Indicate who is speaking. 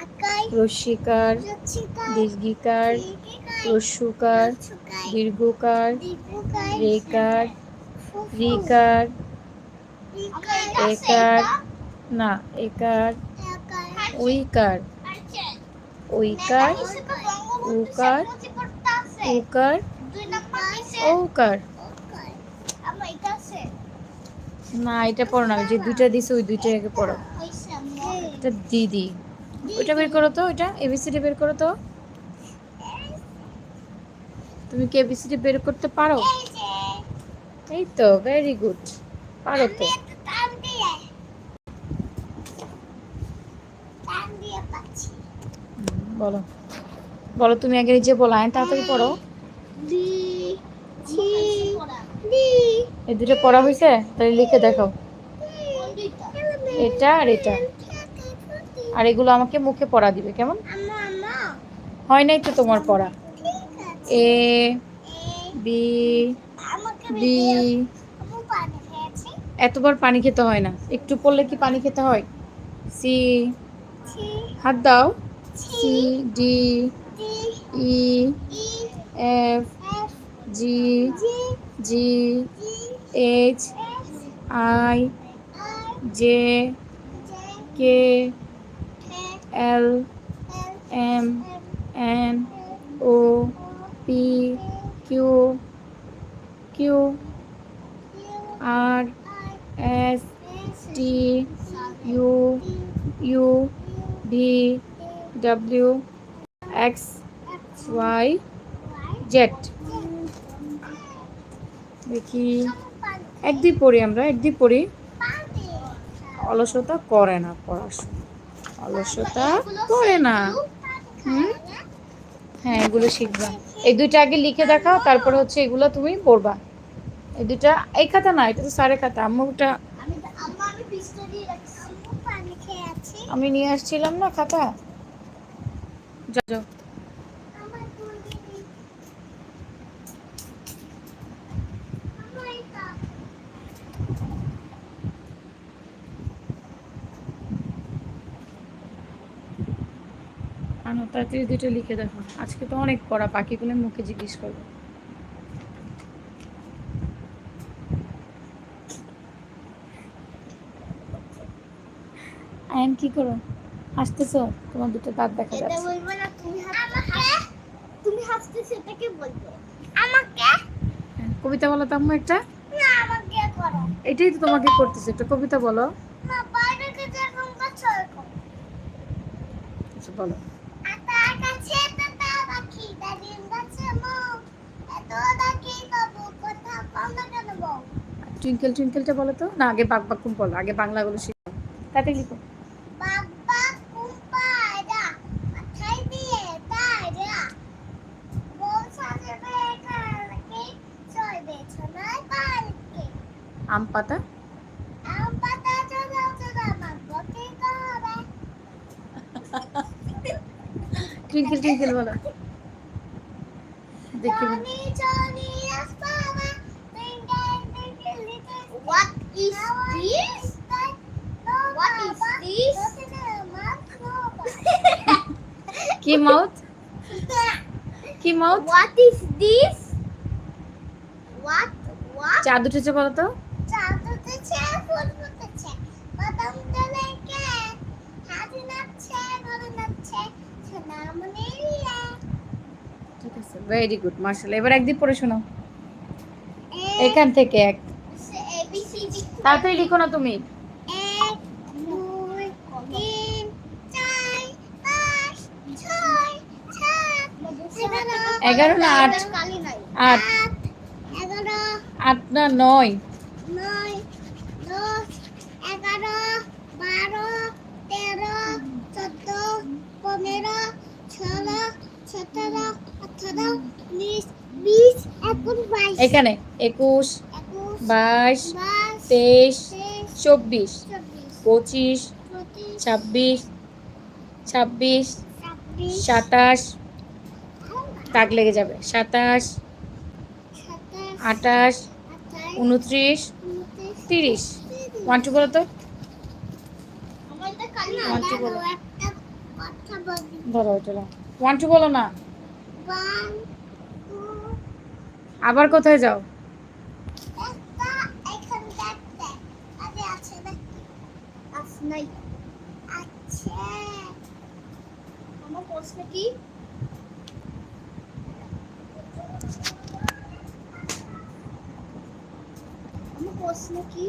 Speaker 1: রস্যিকার
Speaker 2: রচিকার
Speaker 1: দীর্ঘিকার রস্যুকার দীর্ঘকার রেকার recur একার না একার উইকার উইকার উকার উকার
Speaker 2: ওকার
Speaker 1: না এটা পড়ো না যে দুইটা দিছে ওই দুইটা আগে পড়ো। এটা দিদি। ওইটা বের করো তো, ওইটা এবিসিডি বের করো তো। তুমি কি এবিসিডি বের করতে পারো?
Speaker 2: এই
Speaker 1: তো ভেরি গুড পারো তো। বলো। বলো, তুমি আগে নিজে বলো, আয় তাড়াতাড়ি পড়ো। এই দুটো পড়া হয়েছে তাহলে লিখে দেখাও। এটা আর এটা। আর এগুলো আমাকে মুখে পড়া দিবে কেমন? হয় নাই তো তোমার পড়া? এ বি বি এতবার পানি খেতে হয় না। একটু পড়লে কি পানি খেতে হয়? সি হাত দাও। C D E F G
Speaker 2: G
Speaker 1: H I J K L M N O P Q Q R S T U U V W X Y Z দেখি। একদিন পড়ি আমরা একদিন পড়ি। অলসতা করে না পড়াশোনা অলসতা করে না। হ্যাঁ এগুলো শিখবা। এই দুইটা আগে লিখে দেখাও, তারপরে হচ্ছে এগুলো তুমি পড়বা। এই দুইটা, এই খাতা না, এটা তো সারে খাতা। আম্মুটা
Speaker 2: আমি
Speaker 1: নিয়ে আসছিলাম না খাতা? যাও যাও
Speaker 2: আমার দুই দিদি আমার এটা
Speaker 1: আনো তাড়াতাড়ি দুইটা লিখে দেখো। আজকে তো অনেক পড়া বাকিগুলো মুখে জিজ্ঞেস করব আয়ন কি করো? হাসতেছো? তোমার দুটো দাঁত দেখা
Speaker 2: এটা
Speaker 1: যাচ্ছে।
Speaker 2: বলব না তুমি হাসতেছো এটাকে বলবে। আমাকে?
Speaker 1: হ্যাঁ, কবিতা বলো তো আম্মু একটা।
Speaker 2: না আমাকে করো।
Speaker 1: এটাই তো তোমাকে করতেছে একটা কবিতা বলো।
Speaker 2: না বাইরেকে যেরকম করছ এরকম
Speaker 1: আচ্ছা বলো। টুইঙ্কেল টুইঙ্কেলটা বলো তো? না আগে বাক বাকুম বলো আগে বাংলাগুলো শিখো। তাতে লিখো। আম পাতা? টুইঙ্কেল টুইঙ্কেল বলো। দেখি।
Speaker 2: What is this? What is this?
Speaker 1: কি মাউথ কি mouth
Speaker 2: What is this? What? What?
Speaker 1: চাঁদ উঠেছে বলো তো
Speaker 2: চাঁদ উঠেছে ফুল ফুটেছে বাদাম তলে কে হাতি নাচছে গরু নাচছে সোনামণি
Speaker 1: ঠিক আছে ভেরি গুড মার্শাল এবার একদিন পড়ে শোনো এখান থেকে এক তাড়াতাড়ি লিখো না তুমি।
Speaker 2: এক দুই তিন ছয়
Speaker 1: এগারো না আট? আট।
Speaker 2: আট
Speaker 1: না নয়?
Speaker 2: বিশ
Speaker 1: এখানে একুশ বাইশ তেইশ চব্বিশ পঁচিশ ছাব্বিশ ছাব্বিশ সাতাশ তাক লেগে যাবে। সাতাশ আটাশ উনত্রিশ তিরিশ। ওয়ান টু বলো তো। Two,
Speaker 2: দাঁড়াও,
Speaker 1: বলো। ধরো এটা ওয়ান টু বলো না। আবার কোথায় যাও
Speaker 2: একটা এখানে দেখতে আরে আছে নাকি আছে নাই আছে আমার প্রশ্ন কি? আমার কি?